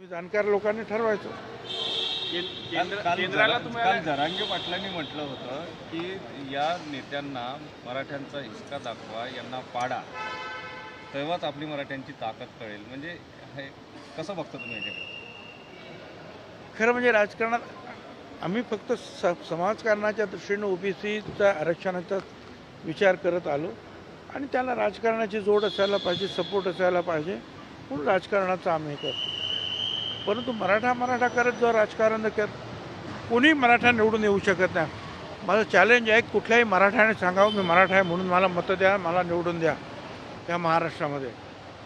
तुम्ही जाणकार लोकांनी ठरवायचं. केंद्राला काल जरांगे पाटलांनी म्हटलं होतं की या नेत्यांना मराठ्यांचा हिसका दाखवा यांना पाडा. तेव्हाच आपली मराठ्यांची ताकद कळेल. म्हणजे हे कसं बघता तुम्ही याच्याकडे? खरं म्हणजे राजकारणात आम्ही फक्त स समाजकारणाच्या दृष्टीनं ओबीसीचा आरक्षणाचा विचार करत आलो. आणि त्याला राजकारणाची जोड असायला पाहिजे सपोर्ट असायला पाहिजे म्हणून राजकारणाचं आम्ही हे करतो. परंतु मराठा मराठा करत जर राजकारण करत कोणी मराठा निवडून येऊ शकत नाही. माझं चॅलेंज आहे कुठल्याही मराठ्याने सांगावं मी मराठा आहे म्हणून मला मतं द्या मला निवडून द्या. त्या महाराष्ट्रामध्ये.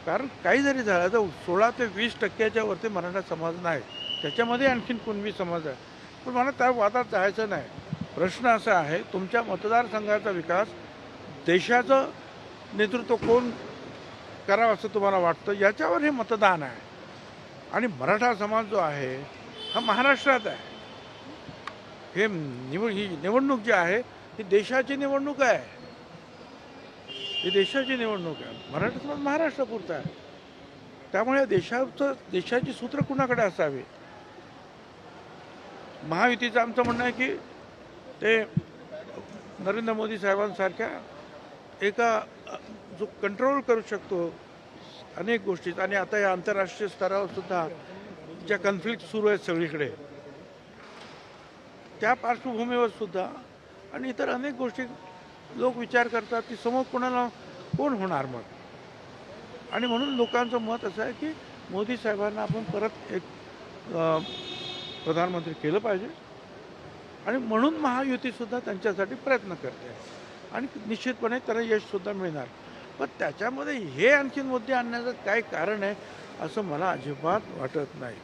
कारण काही जरी झालं तर सोळा ते वीस टक्क्याच्या वरती मराठा समाज नाही. त्याच्यामध्ये आणखीन कुणबी समाज आहे. पण मला त्या वादात जायचं नाही. प्रश्न असा आहे तुमच्या मतदारसंघाचा विकास देशाचं नेतृत्व कोण करावं असं तुम्हाला वाटतं? याच्यावर हे मतदान आहे. आणि मराठा समाज जो आहे हा महाराष्ट्रात आहे. हे निवड ही निवडणूक जी आहे ही देशाची निवडणूक आहे. ही देशाची निवडणूक आहे. मराठा समाज महाराष्ट्रापुरता आहे. त्यामुळे देशाचं देशाची सूत्र कुणाकडे असावी? महायुतीचं आमचं म्हणणं आहे की ते नरेंद्र मोदी साहेबांसारख्या एका जो कंट्रोल करू शकतो अनेक गोष्टीत आणि आता या आंतरराष्ट्रीय स्तरावर सुद्धा ज्या कन्फ्लिक्ट सुरू आहेत सगळीकडे त्या पार्श्वभूमीवर सुद्धा आणि इतर अनेक गोष्टी लोक विचार करतात की समोर कोणाला कोण होणार मग? आणि म्हणून लोकांचं मत असं आहे की मोदी साहेबांना आपण परत एक प्रधानमंत्री केलं पाहिजे. आणि म्हणून महायुतीसुद्धा त्यांच्यासाठी प्रयत्न करते. आणि निश्चितपणे त्याला यशसुद्धा मिळणार. पण त्याच्यामध्ये हे आणखीन मुद्दे आणण्याचं काय कारण आहे असं मला अजिबात वाटत नाही.